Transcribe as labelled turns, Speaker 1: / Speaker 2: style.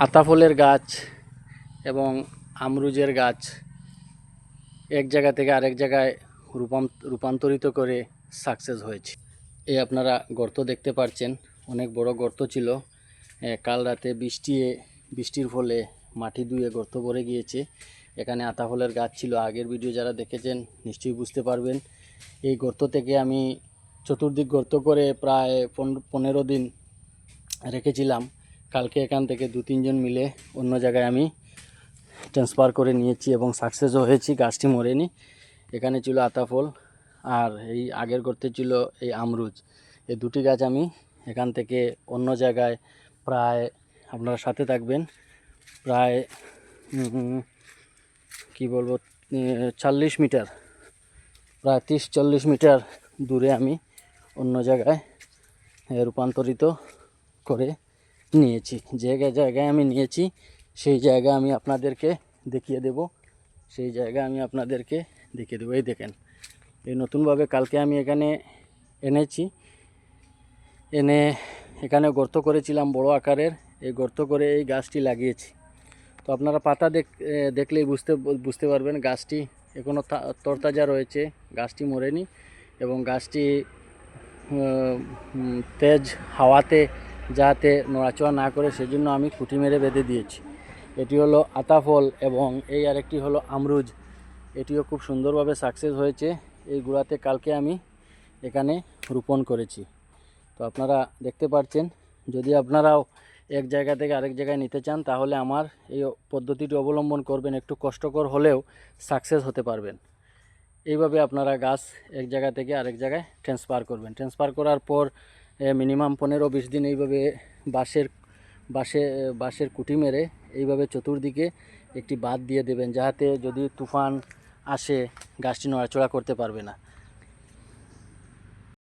Speaker 1: আতাফলের গাছ এবং আমরুজের গাছ এক জায়গা থেকে আরেক জায়গায় রূপান্তরিত করে সাকসেস হয়েছে। এই আপনারা গর্ত দেখতে পারছেন, অনেক বড় গর্ত ছিল। কাল রাতে বৃষ্টি বৃষ্টির ফলে মাটি ধুয়ে গর্ত ভরে গিয়েছে। এখানে আতাফলের গাছ ছিল। আগের ভিডিও যারা দেখেছেন নিশ্চয়ই বুঝতে পারবেন। এই গর্ত থেকে আমি চতুর্দিক গর্ত করে প্রায় পন- পনেরো দিন রেখেছিলাম। কালকে এখান থেকে দু, তিনজন মিলে অন্য জায়গায় আমি ট্রান্সফার করে নিয়েছি এবং সাকসেসও হয়েছি গাছটি মরেনি। এখানে ছিল আতাফল আর এই আগের করতে ছিল এই আমরুজ। এই দুটি গাছ আমি এখান থেকে অন্য জায়গায় প্রায়, আপনারা সাথে থাকবেন, প্রায় কি বলব চল্লিশ মিটার, প্রায় তিরিশ, চল্লিশ মিটার দূরে আমি অন্য জায়গায় রূপান্তরিত করে নিয়েছি জায়গায় জায়গায় আমি নিয়েছি, সেই জায়গা আমি আপনাদেরকে দেখিয়ে দেব, সেই জায়গা আমি আপনাদেরকে দেখিয়ে দেবো। এই দেখেন, এই নতুনভাবে কালকে আমি এখানে এনেছি, এনে এখানে গর্ত করেছিলাম বড় আকারের, এই গর্ত করে এই গাছটি লাগিয়েছি। তো আপনারা পাতা দেখ দেখলেই বুঝতে বুঝতে পারবেন গাছটি এখনও তরতাজা রয়েছে, গাছটি মরেনি এবং গাছটি তেজ হাওয়াতে যাতে নড়াচড়া না করে সেজন্য আমি খুঁটি মেরে বেঁধে দিয়েছি। এটি হলো আতাফল এবং এই আরেকটি হলো আমরুজ। এটিও খুব সুন্দরভাবে সাকসেস হয়েছে। এই গুড়াতে কালকে আমি এখানে রোপণ করেছি। তো আপনারা দেখতে পাচ্ছেন যদি আপনারাও এক জায়গা থেকে আরেক জায়গায় নিতে চান, তাহলে আমার এই পদ্ধতিটি অবলম্বন করবেন। একটু কষ্টকর হলেও সাকসেস হতে পারবেন। এইভাবে আপনারা গাছ এক জায়গা থেকে আরেক জায়গায় ট্রান্সফার করবেন। ট্রান্সফার করার পর মিনিমাম পনেরো বিশ দিন এইভাবে বাঁশের, বাঁশে বাঁশের কুটি মেরে এইভাবে চতুর্দিকে একটি বাদ দিয়ে দেবেন, যাহাতে যদি তুফান আসে, গাছটি নড়াচড়া করতে পারবে না।